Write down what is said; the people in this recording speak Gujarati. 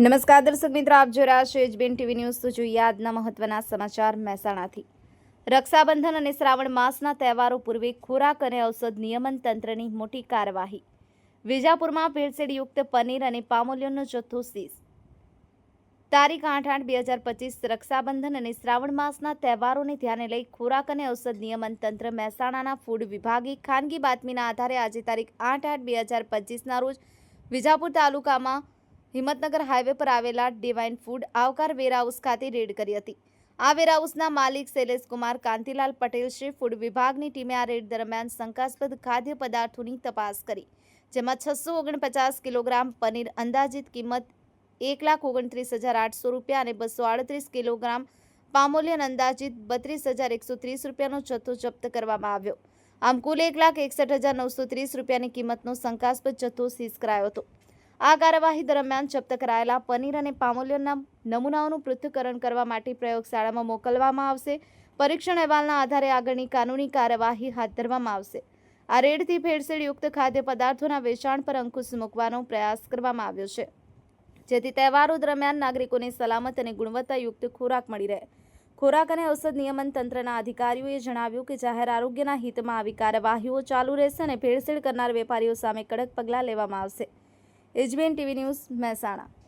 નમસ્કાર દર્શક મિત્રો, આપ જો રહ્યા છો એચબીએન ટીવી ન્યૂઝ. તો જોઈએ આજના મહત્વના સમાચાર મહેસાણાથી. રક્ષાબંધન અને શ્રાવણ માસના તહેવારો પૂર્વે ખોરાક અને ઔષધ નિયમન તંત્રની મોટી કાર્યવાહી. વિજાપુરમાં ભેળસેળયુક્ત પનીર અને પામોલિયનનો જથ્થો સીઝ તારીખ આઠ આઠ બે હજાર પચીસ રક્ષાબંધન અને શ્રાવણ માસના તહેવારોને ધ્યાને લઈ ખોરાક અને ઔષધ નિયમન તંત્ર મહેસાણાના ફૂડ વિભાગે ખાનગી બાતમીના આધારે આજે તારીખ આઠ આઠ બે હજાર પચીસના રોજ વિજાપુર તાલુકામાં હિંમતનગર હાઈવે પર આવેલા ડિવાઇન ફૂડ આવકાર વેરહાઉસ ખાતે રેડ કરી હતી. આ વેરહાઉસના માલિક શૈલેષ કુમાર કાંતિલાલ પટેલ શ્રી ફૂડ વિભાગની ટીમે આ રેડ દરમિયાન શંકાસ્પદ ખાદ્ય પદાર્થોની તપાસ કરી, જેમાં છસો ઓગણપચાસ કિલોગ્રામ પનીર અંદાજિત કિંમત એક લાખ ઓગણત્રીસ હજાર આઠસો રૂપિયા અને બસો આડત્રીસ કિલોગ્રામ પામોલિયન અંદાજિત બત્રીસ હજાર એકસો ત્રીસ રૂપિયાનો જથ્થો જપ્ત કરવામાં આવ્યો. આમ કુલ એક લાખ એકસઠ હજાર નવસો ત્રીસ રૂપિયાની કિંમતનો શંકાસ્પદ જથ્થો સીઝ કરાયો હતો. આ કાર્યવાહી દરમિયાન જપ્ત કરાયેલા પનીર અને પામોલિયનના નમૂનાઓનું પૃથ્થકરણ કરવા માટે પ્રયોગશાળામાં મોકલવામાં આવશે. પરીક્ષણ અહેવાલના આધારે આગળની કાનૂની કાર્યવાહી હાથ ધરવામાં આવશે. આ રેડથી ભેળસેળયુક્ત ખાદ્ય પદાર્થોના વેચાણ પર અંકુશ મૂકવાનો પ્રયાસ કરવામાં આવ્યો છે. જેથી તહેવારો દરમિયાન નાગરિકોને સલામત અને ગુણવત્તાયુક્ત ખોરાક મળી રહે. ખોરાક અને ઔષધ નિયમન તંત્રના અધિકારીઓએ જણાવ્યું કે જાહેર આરોગ્યના હિતમાં આવી કાર્યવાહીઓ ચાલુ રહેશે અને ભેળસેળ કરનાર વેપારીઓ સામે કડક પગલાં લેવામાં આવશે. એજબીએન ટીવી ન્યૂઝ મહેસાણા